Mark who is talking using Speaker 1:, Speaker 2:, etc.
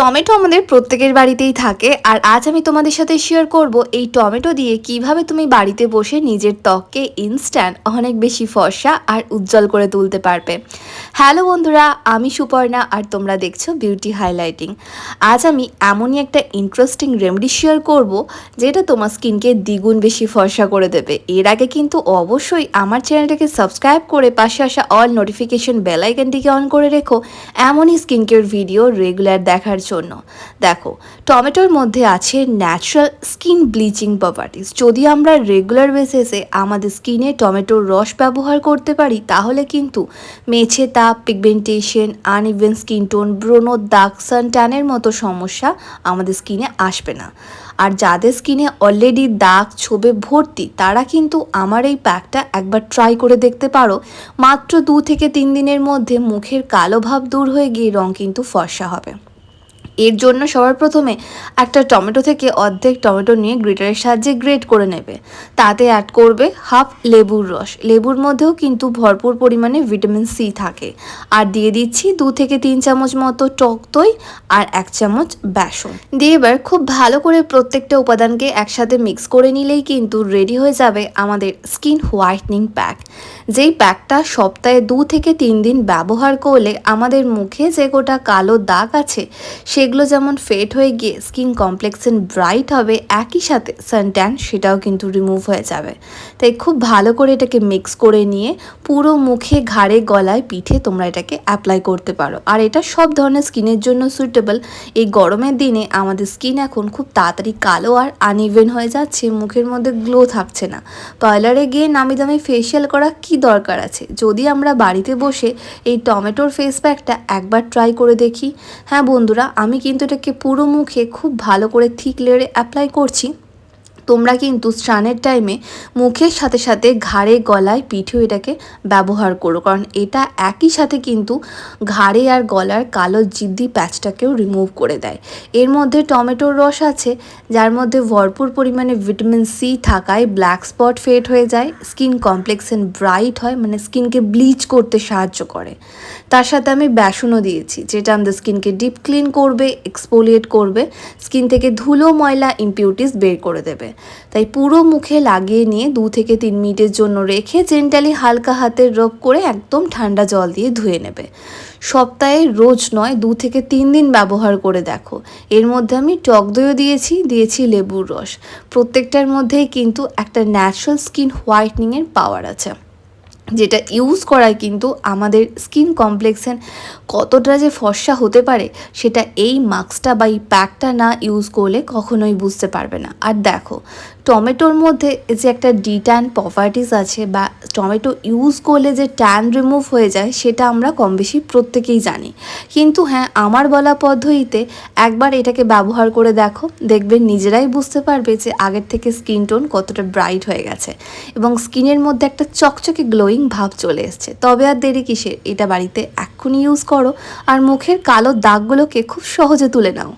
Speaker 1: Tomato আমাদের প্রত্যেকের বাড়িতেই থাকে, আর আজ আমি তোমাদের সাথে শেয়ার করব এই টমেটো দিয়ে কীভাবে তুমি বাড়িতে বসে নিজের ত্বককে ইনস্ট্যান্ট অনেক বেশি ফর্সা আর উজ্জ্বল করে তুলতে পারবে। হ্যালো বন্ধুরা, আমি সুপর্ণা আর তোমরা দেখছ বিউটি হাইলাইটিং আজ আমি এমনই একটা ইন্টারেস্টিং রেমেডি শেয়ার করব, যেটা তোমার স্কিনকে দ্বিগুণ বেশি ফর্সা করে দেবে। এর আগে কিন্তু অবশ্যই আমার চ্যানেলটাকে সাবস্ক্রাইব করে পাশে আসা অল নোটিফিকেশন বেল আইকনটিকে অন করে রেখো। এমনই স্কিন কেয়ার ভিডিও রেগুলার দেখার জন্য। দেখো, টমেটোর মধ্যে আছে ন্যাচারাল স্কিন ব্লিচিং প্রপার্টিস যদি আমরা রেগুলার বেসিসে আমাদের স্কিনে টমেটোর রস ব্যবহার করতে পারি, তাহলে কিন্তু মেছে তাপ পিগমেন্টেশন আনইভেন স্কিন টোন ব্রণ দাগ সান ট্যানের মতো সমস্যা আমাদের স্কিনে আসবে না। আর যাদের স্কিনে অলরেডি দাগ ছোবে ভর্তি, তারা কিন্তু আমার এই প্যাকটা একবার ট্রাই করে দেখতে পারো। মাত্র দু থেকে তিন দিনের মধ্যে মুখের কালো ভাব দূর হয়ে গিয়ে রং কিন্তু ফর্সা হবে। এর জন্য সবার প্রথমে একটা টমেটো থেকে অর্ধেক টমেটো নিয়ে গ্রেটারের সাহায্যে গ্রেট করে নেবে। তাতে অ্যাড করবে হাফ লেবুর রস। লেবুর মধ্যেও কিন্তু ভরপুর পরিমাণে ভিটামিন সি থাকে। আর দিয়ে দিচ্ছি দু থেকে তিন চামচ মতো টক দই আর এক চামচ বেসন। দিয়ে এবার খুব ভালো করে প্রত্যেকটা উপাদানকে একসাথে মিক্স করে নিলেই কিন্তু রেডি হয়ে যাবে আমাদের স্কিন হোয়াইটনিং প্যাক যেই প্যাকটা সপ্তাহে দু থেকে তিন দিন ব্যবহার করলে আমাদের মুখে যে গোটা কালো দাগ আছে সেগুলো যেমন ফেড হয়ে গিয়ে স্কিন কমপ্লেক্সেন ব্রাইট হবে, একই সাথে সানট্যান সেটাও কিন্তু রিমুভ হয়ে যাবে। তাই খুব ভালো করে এটাকে মিক্স করে নিয়ে পুরো মুখে, ঘাড়ে, গলায়, পিঠে তোমরা এটাকে অ্যাপ্লাই করতে পারো। আর এটা সব ধরনের স্কিনের জন্য সুইটেবল এই গরমের দিনে আমাদের স্কিন এখন খুব তাড়াতাড়ি কালো আর আনইভেন হয়ে যাচ্ছে, মুখের মধ্যে গ্লো থাকছে না। পার্লারে গিয়ে নামি দামি ফেসিয়াল করা কি দরকার আছে? যদি আমরা বাড়িতে বসে এই টমেটোর ফেস প্যাকটা একবার ট্রাই করে দেখি। হ্যাঁ বন্ধুরা, আমি কিন্তু এটাকে পুরো মুখে খুব ভালো করে থিক লেয়ারে অ্যাপ্লাই করছি। তোমরা কিন্তু স্নানের টাইমে মুখের সাথে সাথে ঘাড়ে, গলায় পিঠেও এটাকে ব্যবহার করো। কারণ এটা একই সাথে কিন্তু ঘাড়ে আর গলার কালো জিদ্দি প্যাচটাকেও রিমুভ করে দেয়। এর মধ্যে টমেটোর রস আছে, যার মধ্যে ভরপুর পরিমাণে ভিটামিন সি থাকায় ব্ল্যাক স্পট ফেড হয়ে যায় স্কিন কমপ্লেক্সেন ব্রাইট হয় মানে স্কিনকে ব্লিচ করতে সাহায্য করে। তার সাথে আমি বেসনও দিয়েছি, যেটা আমাদের স্কিনকে ডিপ ক্লিন করবে এক্সপোলিয়েট করবে স্কিন থেকে ধুলো, ময়লা ইম্পিউরিটিস বের করে দেবে। তাই পুরো মুখে লাগিয়ে নিয়ে দু থেকে তিন মিনিটের জন্য রেখে জেন্টালি হালকা হাতের রব করে একদম ঠান্ডা জল দিয়ে ধুয়ে নেবে। সপ্তাহে রোজ নয়, দু থেকে তিন দিন ব্যবহার করে দেখো। এর মধ্যে আমি টক দইও দিয়েছি দিয়েছি লেবুর রস। প্রত্যেকটার মধ্যেই কিন্তু একটা ন্যাচারাল স্কিন হোয়াইটনিংয়ের পাওয়ার আছে। যেটা ইউজ করায় কিন্তু আমাদের স্কিন কমপ্লেক্সেন কতটা যে ফর্সা হতে পারে, সেটা এই মাস্কটা বা এই প্যাকটা না ইউজ করলে কখনোই বুঝতে পারবে না। আর দেখো, টমেটোর মধ্যে যে একটা ডি ট্যান প্রপার্টিস আছে বা টমেটো ইউজ করলে যে ট্যান রিমুভ হয়ে যায়, সেটা আমরা কম বেশি প্রত্যেকেই জানি। কিন্তু হ্যাঁ আমার বলা পদ্ধতিতে একবার এটাকে ব্যবহার করে দেখো দেখবেন নিজেরাই বুঝতে পারবে যে আগের থেকে স্কিন টোন কতটা ব্রাইট হয়ে গেছে। এবং স্কিনের মধ্যে একটা চকচকে গ্লোয়িং ভাব চলে এসছে। তবে আর দেরি কিসের? এটা বাড়িতে এক্ষুনি ইউজ করো। আর মুখের কালো দাগগুলোকে খুব সহজে তুলে নাও।